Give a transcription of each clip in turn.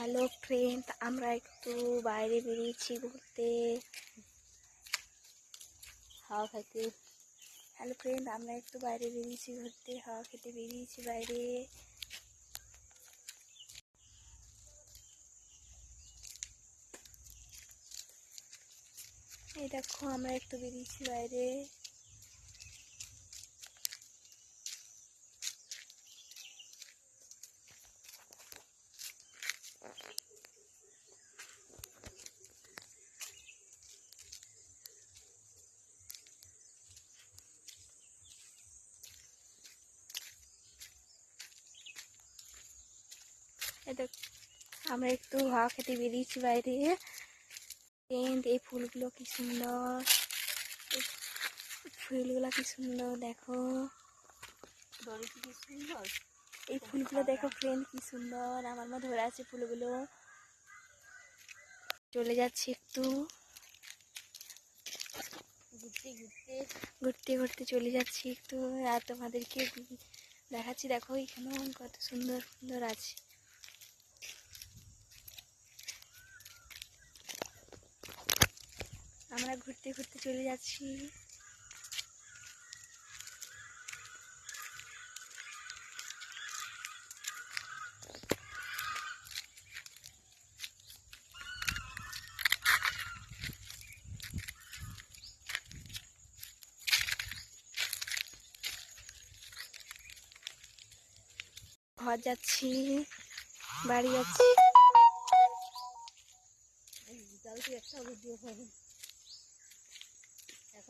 Hello friend আমরা একটু বাইরে বেরিয়েছি ঘুরতে। হাওয়া খাইতে হ্যালো ফ্রেন্ড আমরা একটু বাইরে বেরিয়েছি ঘুরতে। হাওয়া খেতে বেরিয়েছি বাইরে। এই দেখো, আমরা একটু বেরিয়েছি বাইরে। আমরা একটু হাওয়া খেতে বেরিয়েছি বাইরে। এই ফুলগুলো কি সুন্দর। ফুলগুলো কি সুন্দর দেখো। কি সুন্দর? এই ফুলগুলো দেখো ফ্রেন্ড কি সুন্দর। আমার মা ধরে আছে ফুলগুলো। চলে যাচ্ছি একটু। ঘুরতে ঘুরতে। ঘুরতে ঘুরতে চলে যাচ্ছি একটু। আর তোমাদেরকে দেখাচ্ছি দেখো এখানেও কত সুন্দর সুন্দর আছে। আমরা ঘুরতে ঘুরতে চলে যাচ্ছি। ঘর যাচ্ছি বাড়ি যাচ্ছি। একটা ভিডিও পাবে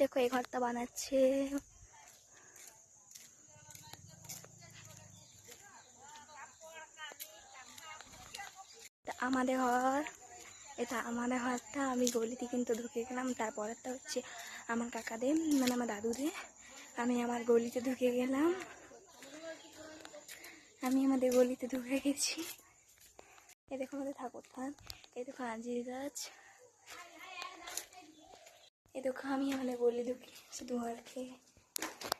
দেখো, এই ঘরটা বানাচ্ছে। আমাদের ঘর। এটা আমাদের ঘরটা, আমি গলিতে কিন্তু ঢুকে গেলাম। তারপরেরটা হচ্ছে আমার কাকাদের মানে আমার দাদুদের। আমি আমার গলিতে ঢুকে গেলাম। আমি আমাদের গলিতে ঢুকে গেছি। এ দেখো আমাদের ঠাকুর থান এ দেখো আঞ্জির গাছ। এই দেখো আমি হলে বলি দুঃখী শুধু আর খেয়ে